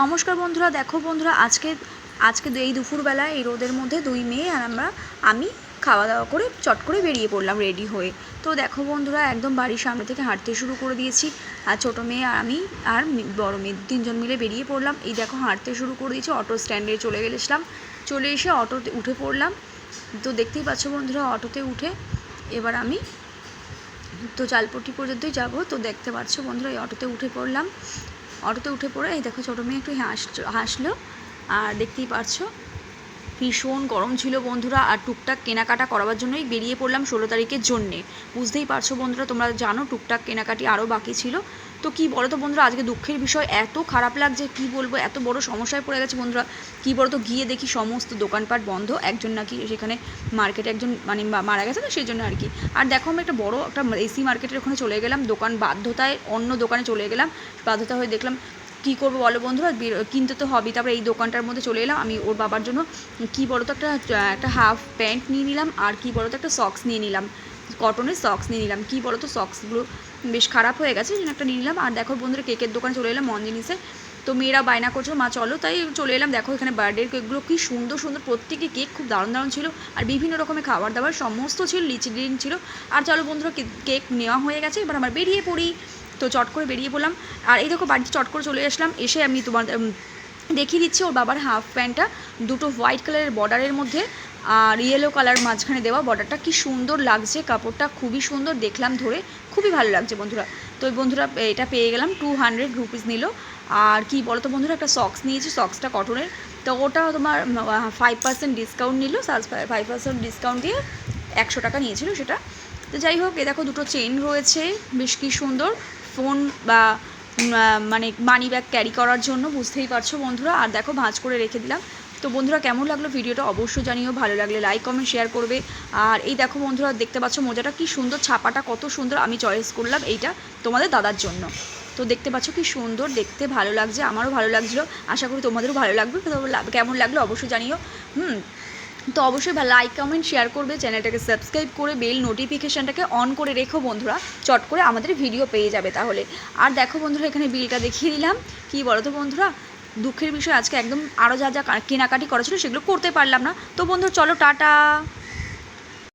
নমস্কার বন্ধুরা, দেখো বন্ধুরা, আজকে আজকে এই দুপুরবেলায় এই রোদের মধ্যে দুই মেয়ে আর আমরা, আমি খাওয়া দাওয়া করে চট করে বেরিয়ে পড়লাম রেডি হয়ে। তো দেখো বন্ধুরা, একদম বাড়ির সামনে থেকে হাঁটতে শুরু করে দিয়েছি। আর ছোটো মেয়ে আর আমি আর বড় মেয়ে তিনজন মিলে বেরিয়ে পড়লাম। এই দেখো হাঁটতে শুরু করে দিয়েছি, অটো স্ট্যান্ডে চলে গেছিলাম চলে এসে অটোতে উঠে পড়লাম। তো দেখতেই পাচ্ছ বন্ধুরা, অটোতে উঠে এবার আমি তো চালপট্টি পর্যন্তই যাব। তো দেখতে পাচ্ছ বন্ধুরা, এই অটোতে উঠে পড়লাম। অটোতে উঠে পড়ে, এই দেখো ছোটো মেয়ে একটু হাস হাসলো। আর দেখতেই পারছ, ভীষণ গরম ছিল বন্ধুরা। আর টুকটাক কেনাকাটা করাবার জন্যই বেরিয়ে পড়লাম ষোলো তারিখের জন্যে। বুঝতেই পারছ বন্ধুরা, তোমরা জানো টুকটাক কেনাকাটি আরও বাকি ছিল। তো কি বলো তো বন্ধুরা, আজকে দুঃখের বিষয় এত খারাপ লাগছে, কি বলব, এত বড় সমস্যায় পড়ে গেছে বন্ধুরা। কি বলো তো গিয়ে দেখি সমস্ত দোকানপাট বন্ধ, একজন নাকি সেখানে মার্কেটে একজন মানে মারা গেছে তো সেই জন্য আর কি। আর দেখো আমি একটা বড় একটা এসি মার্কেটের ওখানে চলে গেলাম, দোকান বাধ্যতায় অন্য দোকানে চলে গেলাম, বাধ্যতা হয়ে দেখলাম, কী করব বলো বন্ধুরা কিনতে তো হবেই। তারপরে এই দোকানটার মধ্যে চলে এলাম, আমি ওর বাবার জন্য কী বলো তো একটা একটা হাফ প্যান্ট নিয়ে নিলাম, আর কী বলো তো একটা সক্স নিয়ে নিলাম। কটনের সক্স নিয়ে নিলাম। কী বলো তো সক্সগুলো বেশ খারাপ হয়ে গেছে জন্য একটা নিয়ে নিলাম। আর দেখো বন্ধুরা, কেকের দোকানে চলে এলাম মন জিনিসে তো মেয়েরা বায়না করছ, মা, চলো। তাই চলে এলাম। দেখো এখানে বার্থডের কেকগুলো কী সুন্দর সুন্দর। প্রত্যেকটি কেক খুব দারুণ দারুণ ছিল। আর বিভিন্ন রকমের খাবার দাবার সমস্ত ছিল, লিচি ড্রিঙ্ক ছিল। আর চলো বন্ধুরা কেক নেওয়া হয়ে গেছে। এবার আমার বেরিয়ে পড়ি। তো চট করে বেরিয়ে পড়লাম। আর এই দেখো বাড়িতে চট করে চলে আসলাম। এসে আমি তোমার দেখিয়ে দিচ্ছি। ওর বাবার হাফ প্যান্টটা দুটো হোয়াইট কালারের বর্ডারের মধ্যে আর ইয়েলো কালার মাঝখানে দেওয়া বর্ডারটা কি সুন্দর লাগছে, কাপড়টা খুবই সুন্দর দেখলাম ধরে, খুবই ভালো লাগছে বন্ধুরা। তো এই বন্ধুরা, এটা পেয়ে গেলাম টু হান্ড্রেড রুপিস নিল। আর কি বলো তো বন্ধুরা, একটা সক্স নিয়েছি সক্সটা কটনের তো ওটা তোমার ফাইভ পার্সেন্ট ডিসকাউন্ট নিল ফাইভ পার্সেন্ট ডিসকাউন্ট দিয়ে একশো টাকা নিয়েছিল সেটা। তো যাই হোক, এ দেখো দুটো চেন রয়েছে, বেশ কি সুন্দর। ফোন বা মানে মানি ব্যাগ ক্যারি করার জন্য, বুঝতেই পারছ বন্ধুরা। আর দেখো ভাঁজ করে রেখে দিলাম। তো বন্ধুরা, কেমন লাগল ভিডিওটা অবশ্যই জানিও। ভালো লাগলে লাইক কমেন্ট শেয়ার করবে। আর এই দেখো বন্ধুরা, দেখতে পাচ্ছ মোজাটা কি সুন্দর, ছাপাটা কত সুন্দর আমি চয়েস করলাম এইটা তোমাদের দাদার জন্য। তো দেখতে পাচ্ছ কি সুন্দর, দেখতে ভালো লাগছে, আমারও ভালো লাগছিল। আশা করি তোমাদেরও ভালো লাগবে। কেমন লাগল অবশ্যই জানিও। হুম, তো অবশ্যই লাইক কমেন্ট শেয়ার করবে চ্যানেলটাকে সাবস্ক্রাইব করে বেল নোটিফিকেশানটাকে অন করে রেখো বন্ধুরা। চট করে আমাদের ভিডিও পেয়ে যাবে তাহলে। আর দেখো বন্ধুরা, এখানে বিলটা দেখিয়ে দিলাম। কী বলো তো বন্ধুরা? দুঃখের বিষয়, আজকে একদম আরও যা যা কেনাকাটি করা ছিল সেগুলো করতে পারলাম না। তো বন্ধু, চলো, টাটা।